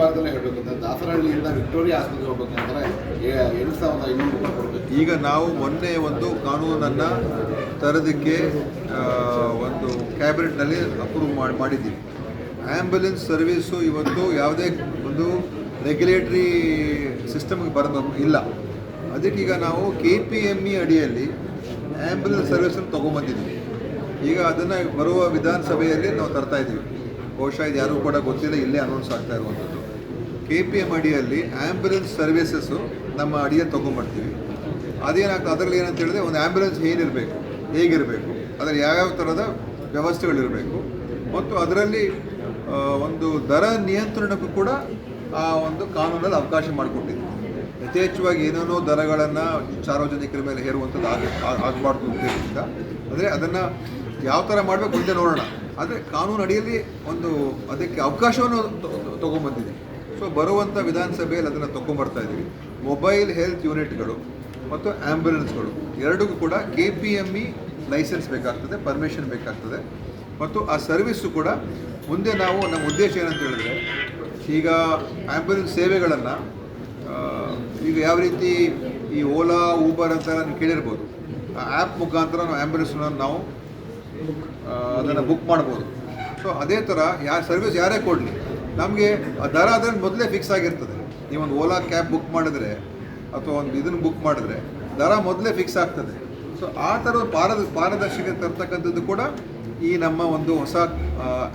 ಭಾಗದಲ್ಲೇ ಹೇಳಬೇಕಂದ್ರೆ ದಾಸರಹಳ್ಳಿಯಿಂದ ವಿಕ್ಟೋರಿಯಾ ಆಸ್ಪತ್ರೆ ಹೋಗ್ಬೇಕಂದ್ರೆ ಎರಡು ಸಾವಿರದ ಐನೂರು ಕೊಡಬೇಕು. ಈಗ ನಾವು ಮೊನ್ನೆ ಒಂದು ಕಾನೂನನ್ನು ತರೋದಕ್ಕೆ ಒಂದು ಕ್ಯಾಬಿನೆಟ್ನಲ್ಲಿ ಅಪ್ರೂವ್ ಮಾಡಿ, ಮಾಡಿದ್ದೀವಿ. ಆ್ಯಂಬುಲೆನ್ಸ್ ಸರ್ವೀಸು ಇವತ್ತು ಯಾವುದೇ ಒಂದು ರೆಗ್ಯುಲೇಟ್ರಿ ಸಿಸ್ಟಮ್ಗೆ ಬರೋದು ಇಲ್ಲ. ಅದಕ್ಕೀಗ ನಾವು ಕೆ ಪಿ ಎಂ ಇ ಅಡಿಯಲ್ಲಿ ಆ್ಯಂಬುಲೆನ್ಸ್ ಸರ್ವಿಸನ್ನು ತೊಗೊಂಬಂದಿದ್ದೀವಿ. ಈಗ ಅದನ್ನು ಬರುವ ವಿಧಾನಸಭೆಯಲ್ಲಿ ನಾವು ತರ್ತಾ ಇದ್ದೀವಿ. ಬಹುಶಃ ಇದು ಯಾರಿಗೂ ಕೂಡ ಗೊತ್ತಿಲ್ಲ, ಇಲ್ಲೇ ಅನೌನ್ಸ್ ಆಗ್ತಾ ಇರುವಂಥದ್ದು. ಕೆ ಪಿ ಎಂ ಅಡಿಯಲ್ಲಿ ಆ್ಯಂಬುಲೆನ್ಸ್ ಸರ್ವಿಸಸ್ಸು ನಮ್ಮ ಅಡಿಯಲ್ಲಿ ತೊಗೊಂಬರ್ತೀವಿ ಅದೇನಾಗ್ತದೆ? ಅದರಲ್ಲಿ ಏನಂತ ಹೇಳಿದ್ರೆ ಒಂದು ಆ್ಯಂಬುಲೆನ್ಸ್ ಏನಿರಬೇಕು, ಹೇಗಿರಬೇಕು, ಅದರಲ್ಲಿ ಯಾವ್ಯಾವ ಥರದ ವ್ಯವಸ್ಥೆಗಳಿರಬೇಕು. ಮತ್ತು ಅದರಲ್ಲಿ ಒಂದು ದರ ನಿಯಂತ್ರಣಕ್ಕೂ ಕೂಡ ಆ ಒಂದು ಕಾನೂನಲ್ಲಿ ಅವಕಾಶ ಮಾಡಿಕೊಟ್ಟಿದೆ ಯಥೇಚ್ಛವಾಗಿ ಏನೇನೋ ದರಗಳನ್ನು ಸಾರ್ವಜನಿಕರ ಮೇಲೆ ಹೇರುವಂಥದ್ದು ಆಗ ಆಗ- ಆಗಬಾರ್ದು ಉದ್ದೇಶದಿಂದ ಅಂದರೆ ಅದನ್ನು ಯಾವ ಥರ ಮಾಡಬೇಕು ಅಂತ ನೋಡೋಣ. ಆದರೆ ಕಾನೂನು ಅಡಿಯಲ್ಲಿ ಒಂದು ಅದಕ್ಕೆ ಅವಕಾಶವನ್ನು ತೊಗೊಂಬಂದಿದೆ ಸೊ ಬರುವಂಥ ವಿಧಾನಸಭೆಯಲ್ಲಿ ಅದನ್ನು ತೊಗೊಂಬರ್ತಾ ಇದ್ದೀವಿ. ಮೊಬೈಲ್ ಹೆಲ್ತ್ ಯೂನಿಟ್ಗಳು ಮತ್ತು ಆ್ಯಂಬುಲೆನ್ಸ್ಗಳು ಎರಡಿಗೂ ಕೂಡ K P M E license ಬೇಕಾಗ್ತದೆ ಪರ್ಮಿಷನ್ ಬೇಕಾಗ್ತದೆ. ಮತ್ತು ಆ ಸರ್ವಿಸ್ಸು ಕೂಡ ಮುಂದೆ ನಾವು ನಮ್ಮ ಉದ್ದೇಶ ಏನಂತ ಹೇಳಿದ್ರೆ, ಈಗ ಆ್ಯಂಬುಲೆನ್ಸ್ ಸೇವೆಗಳನ್ನು ಈಗ ಯಾವ ರೀತಿ ಈ ಓಲಾ ಊಬರ್ ಅಂತ ನೀವು ಕೇಳಿರ್ಬೋದು. ಆ ಆ್ಯಪ್ ಮುಖಾಂತರ ನಾವು ಆ್ಯಂಬುಲೆನ್ಸ್ನ ನಾವು ಅದನ್ನು ಬುಕ್ ಮಾಡ್ಬೋದು. ಸೊ ಅದೇ ಥರ ಯಾ ಸರ್ವಿಸ್ ಯಾರೇ ಕೊಡಲಿ ನಮಗೆ ದರ ಅದನ್ನು ಮೊದಲೇ ಫಿಕ್ಸ್ ಆಗಿರ್ತದೆ. ನೀವೊಂದು ಓಲಾ ಕ್ಯಾಬ್ ಬುಕ್ ಮಾಡಿದ್ರೆ ಅಥವಾ ಒಂದು ಇದನ್ನು ಬುಕ್ ಮಾಡಿದ್ರೆ ದರ ಮೊದಲೇ ಫಿಕ್ಸ್ ಆಗ್ತದೆ. ಸೊ ಆ ಥರ ಪಾರದ ಪಾರದರ್ಶಕತೆ ತರ್ತಕ್ಕಂಥದ್ದು ಕೂಡ ಈ ನಮ್ಮ ಒಂದು ಹೊಸ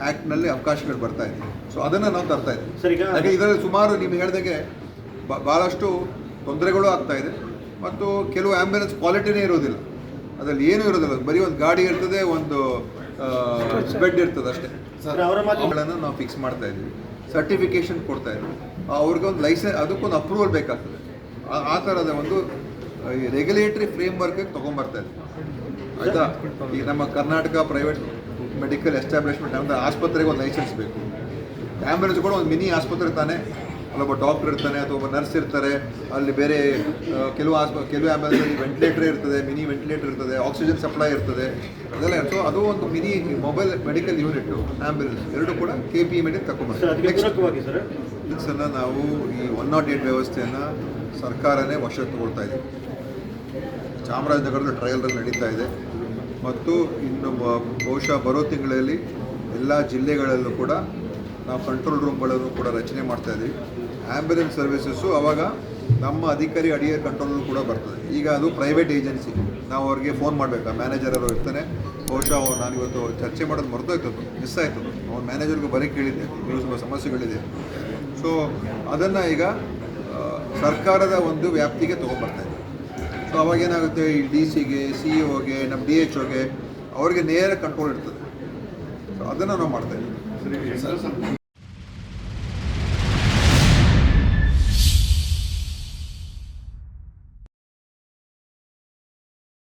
ಆ್ಯಕ್ಟ್ನಲ್ಲಿ ಅವಕಾಶಗಳು ಬರ್ತಾ ಇದೆ. ಸೊ ಅದನ್ನು ನಾವು ತರ್ತಾ ಇದ್ದೀವಿ. ಸರ್ ಯಾಕೆ ಇದರಲ್ಲಿ ಸುಮಾರು ನೀವು ಹೇಳಿದಾಗೆ ಭಾಳಷ್ಟು ತೊಂದರೆಗಳು ಆಗ್ತಾ ಇದೆ. ಮತ್ತು ಕೆಲವು ಆ್ಯಂಬುಲೆನ್ಸ್ ಕ್ವಾಲಿಟಿನೇ ಇರೋದಿಲ್ಲ. ಅದರಲ್ಲಿ ಏನೂ ಇರೋದಿಲ್ಲ. ಬರೀ ಒಂದು ಗಾಡಿ ಇರ್ತದೆ ಒಂದು ಬೆಡ್ ಇರ್ತದೆ ಅಷ್ಟೇ. ಅವರನ್ನು ನಾವು ಫಿಕ್ಸ್ ಮಾಡ್ತಾ ಇದ್ದೀವಿ ಸರ್ಟಿಫಿಕೇಶನ್ ಕೊಡ್ತಾ ಇದ್ದೀವಿ ಅವ್ರಿಗೆ ಒಂದು ಲೈಸೆನ್ಸ್ ಅದಕ್ಕೊಂದು ಅಪ್ರೂವಲ್ ಬೇಕಾಗ್ತದೆ. ಆ- ಆ ಥರದ ಒಂದು ರೆಗ್ಯುಲೇಟರಿ ಫ್ರೇಮ್ ವರ್ಕ್ ತೊಗೊಂಬರ್ತಾ ಇದ್ದೀವಿ ಆಯಿತಾ? ಈಗ ನಮ್ಮ ಕರ್ನಾಟಕ ಪ್ರೈವೇಟ್ ಮೆಡಿಕಲ್ ಎಸ್ಟಾಬ್ಲಿಷ್ಮೆಂಟ್ ಅಂದರೆ ಆಸ್ಪತ್ರೆಗೆ ಒಂದು ಲೈಸೆನ್ಸ್ ಬೇಕು. ಆ್ಯಂಬುಲೆನ್ಸ್ ಕೂಡ ಒಂದು ಮಿನಿ ಆಸ್ಪತ್ರೆ ತಾನೆ. ಅಲ್ಲೊಬ್ಬ ಡಾಕ್ಟರ್ ಇರ್ತಾನೆ ಅಥವಾ ಒಬ್ಬ ನರ್ಸ್ ಇರ್ತಾರೆ ಅಲ್ಲಿ ಬೇರೆ ಕೆಲವು ಆಸ್ಪ ಕೆಲವು ಆ್ಯಂಬುಲೆನ್ಸಲ್ಲಿ ವೆಂಟಿಲೇಟರ್ ಇರ್ತದೆ ಮಿನಿ ವೆಂಟಿಲೇಟರ್ ಇರ್ತದೆ ಆಕ್ಸಿಜನ್ ಸಪ್ಲೈ ಇರ್ತದೆ. ಅದೆಲ್ಲ ಸೊ ಅದು ಒಂದು mini mobile medical unit ambulance ಎರಡು ಕೂಡ ಕೆ ಪಿ ಪೂರಕವಾಗಿ ಸರ್? ಸಲ ನಾವು ಈ ಒನ್ ನಾಟ್ ಏಟ್ ವ್ಯವಸ್ಥೆಯನ್ನು ಸರ್ಕಾರನೇ ವಶಕ್ಕೆ ತಗೊಳ್ತಾ ಇದೆ. ಚಾಮರಾಜನಗರದ ಟ್ರಯಲ್ ರನ್ ನಡೀತಾ ಇದೆ. ಮತ್ತು ಇನ್ನು ಬಹುಶಃ ಬರೋ ತಿಂಗಳಲ್ಲಿ ಎಲ್ಲ ಜಿಲ್ಲೆಗಳಲ್ಲೂ ಕೂಡ ನಾವು ಕಂಟ್ರೋಲ್ ರೂಮ್ಗಳನ್ನು ಕೂಡ ರಚನೆ ಮಾಡ್ತಾ ಇದ್ದೀವಿ ಆ್ಯಂಬುಲೆನ್ಸ್ ಸರ್ವಿಸಸ್ಸು ಅವಾಗ ನಮ್ಮ ಅಧಿಕಾರಿ ಅಡಿಯ ಕಂಟ್ರೋಲ್ ಕೂಡ ಬರ್ತದೆ. ಈಗ ಅದು ಪ್ರೈವೇಟ್ ಏಜೆನ್ಸಿ ನಾವು ಅವ್ರಿಗೆ ಫೋನ್ ಮಾಡಬೇಕು? ಮ್ಯಾನೇಜರ್ ಅವರು ಇರ್ತಾನೆ. ಬಹುಶಃ ಅವ್ರು ನಾನಿವತ್ತು ಚರ್ಚೆ ಮಾಡೋದು ಮರ್ತೋಯ್ತು ಮಿಸ್ ಆಯಿತು ಅವ್ರ ಮ್ಯಾನೇಜರ್ಗೂ ಬರೀ ಕೇಳಿದ್ದೆ. ಇವರು ಸ್ವಲ್ಪ ಸಮಸ್ಯೆಗಳಿದೆ. ಸೊ ಅದನ್ನು ಈಗ ಸರ್ಕಾರದ ಒಂದು ವ್ಯಾಪ್ತಿಗೆ ತೊಗೊಂಡ್ಬರ್ತಾ ಇದೆ ಸೊ ಅವಾಗ ಏನಾಗುತ್ತೆ? ಈ ಡಿ ಸಿಗೆ ಸಿ ಇ ಒಗೆ ನಮ್ಮ ಡಿ ಎಚ್ ಒಗೆ ಅವ್ರಿಗೆ ನೇರ ಕಂಟ್ರೋಲ್ ಇರ್ತದೆ. ಸೊ ಅದನ್ನು ನಾವು ಮಾಡ್ತಾ ಇದ್ದೀವಿ ಸರ್